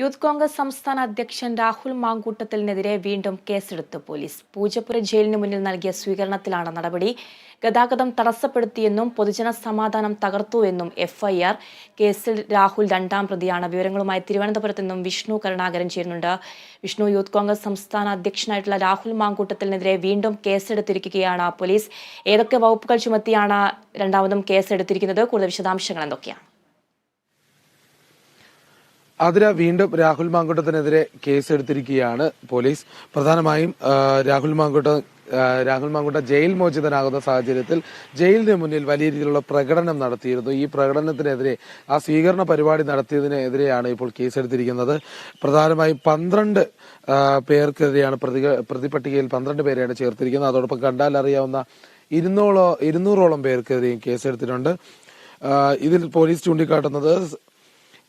Youth Congress സംസ്ഥാന അധ്യക്ഷൻ രാഹുൽ മാങ്കൂട്ടത്തിനെതിരെ വീണ്ടും കേസെടുത്ത് പോലീസ്. പൂജപ്പുര ജയിലിന് മുന്നിൽ നൽകിയ സ്വീകരണത്തിലാണ് നടപടി. ഗതാഗതം തടസ്സപ്പെടുത്തിയെന്നും പൊതുജന സമാധാനം തകർത്തുവെന്നും എഫ്ഐആർ കേസിൽ രാഹുൽ രണ്ടാം പ്രതിയാണ്. വിവരങ്ങളുമായി തിരുവനന്തപുരത്ത് നിന്നും വിഷ്ണു കരുണാകരൻ ചെയ്യുന്നുണ്ട് വിഷ്ണു യൂത്ത് കോൺഗ്രസ് സംസ്ഥാന അധ്യക്ഷനായിട്ടുള്ള രാഹുൽ മാങ്കൂട്ടത്തിനെതിരെ വീണ്ടും കേസെടുത്തിരിക്കുകയാണ് പോലീസ്. ഏതൊക്കെ വകുപ്പുകൾ ചുമത്തിയാണ് രണ്ടാമതും കേസെടുത്തിരിക്കുന്നത്? കൂടുതൽ വിശദാംശങ്ങൾ എന്തൊക്കെയാണ്? അതിര വീണ്ടും രാഹുൽ മാങ്കുട്ടത്തിനെതിരെ കേസെടുത്തിരിക്കുകയാണ് പോലീസ്. പ്രധാനമായും രാഹുൽ മാങ്കുട്ട രാഹുൽ മാങ്കുട്ട ജയിൽ മോചിതനാകുന്ന സാഹചര്യത്തിൽ ജയിലിന് മുന്നിൽ വലിയ രീതിയിലുള്ള പ്രകടനം നടത്തിയിരുന്നു. ഈ പ്രകടനത്തിനെതിരെ ആ സ്വീകരണ പരിപാടി നടത്തിയതിനെതിരെയാണ് ഇപ്പോൾ കേസെടുത്തിരിക്കുന്നത്. പ്രധാനമായും പന്ത്രണ്ട് പേർക്കെതിരെയാണ് പ്രതി പ്രതിപട്ടികയിൽ പന്ത്രണ്ട് പേരെയാണ് ചേർത്തിരിക്കുന്നത്. അതോടൊപ്പം കണ്ടാൽ അറിയാവുന്ന ഇരുന്നൂറോ ഇരുന്നൂറോളം പേർക്കെതിരെയും കേസെടുത്തിട്ടുണ്ട്. ഇതിൽ പോലീസ് ചൂണ്ടിക്കാട്ടുന്നത്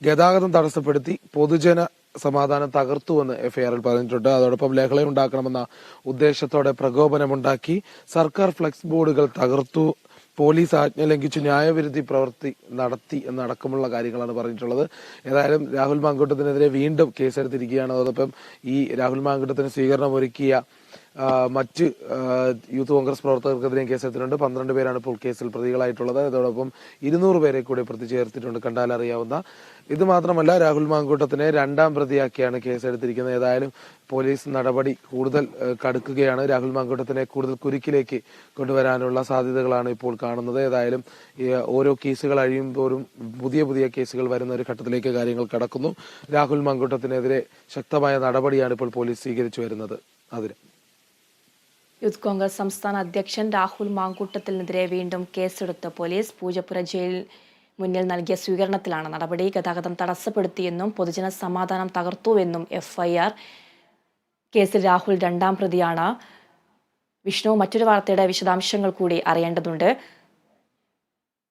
ഗതാഗതം തടസ്സപ്പെടുത്തി പൊതുജന സമാധാനം തകർത്തുവെന്ന് എഫ്ഐആറിൽ പറഞ്ഞിട്ടുണ്ട്. അതോടൊപ്പം ലഹള ഉണ്ടാക്കണമെന്ന ഉദ്ദേശത്തോടെ പ്രകോപനമുണ്ടാക്കി. സർക്കാർ ഫ്ലെക്സ് ബോർഡുകൾ തകർത്തു. പോലീസ് ആജ്ഞ ലംഘിച്ച് ന്യായവിരുദ്ധി പ്രവൃത്തി നടത്തി എന്നടക്കമുള്ള കാര്യങ്ങളാണ് പറഞ്ഞിട്ടുള്ളത്. ഏതായാലും രാഹുൽ മാങ്കൂട്ടത്തിനെതിരെ വീണ്ടും കേസെടുത്തിരിക്കുകയാണ്. അതോടൊപ്പം ഈ രാഹുൽ മാങ്കൂട്ടത്തിന് സ്വീകരണം ഒരുക്കിയ മറ്റ് യൂത്ത് കോൺഗ്രസ് പ്രവർത്തകർക്കെതിരെയും കേസെടുത്തിട്ടുണ്ട്. പന്ത്രണ്ട് പേരാണ് ഇപ്പോൾ കേസിൽ പ്രതികളായിട്ടുള്ളത്. അതോടൊപ്പം ഇരുന്നൂറ് പേരെ കൂടി പ്രതി ചേർത്തിട്ടുണ്ട്. കണ്ടാൽ അറിയാവുന്ന ഇത് മാത്രമല്ല രാഹുൽ മാങ്കൂട്ടത്തിനെ രണ്ടാം പ്രതിയാക്കിയാണ് കേസെടുത്തിരിക്കുന്നത്. ഏതായാലും പോലീസ് നടപടി കൂടുതൽ കടുക്കുകയാണ്. രാഹുൽ മാങ്കൂട്ടത്തിനെ കൂടുതൽ കുരുക്കിലേക്ക് കൊണ്ടുവരാനുള്ള സാധ്യതകളാണ് ഇപ്പോൾ കാണുന്നത്. ഏതായാലും ഓരോ കേസുകൾ അഴിയുമ്പോഴും പുതിയ പുതിയ കേസുകൾ വരുന്ന ഒരു ഘട്ടത്തിലേക്ക് കാര്യങ്ങൾ കടക്കുന്നു. രാഹുൽ മാങ്കൂട്ടത്തിനെതിരെ ശക്തമായ നടപടിയാണ് ഇപ്പോൾ പോലീസ് സ്വീകരിച്ചു വരുന്നത്. അതിന് യൂത്ത് കോൺഗ്രസ് സംസ്ഥാന അധ്യക്ഷൻ രാഹുൽ മാങ്കൂട്ടത്തിനെതിരെ വീണ്ടും കേസെടുത്ത പോലീസ് പൂജപ്പുര ജയിലിൽ മുന്നിൽ നൽകിയ സ്വീകരണത്തിലാണ് നടപടി. ഗതാഗതം തടസ്സപ്പെടുത്തിയെന്നും പൊതുജന സമാധാനം തകർത്തുവെന്നും എഫ്ഐആർ. കേസിൽ രാഹുൽ രണ്ടാം പ്രതിയാണ്. വിഷ്ണു മറ്റൊരു വാർത്തയുടെ വിശദാംശങ്ങൾ കൂടി അറിയേണ്ടതുണ്ട്.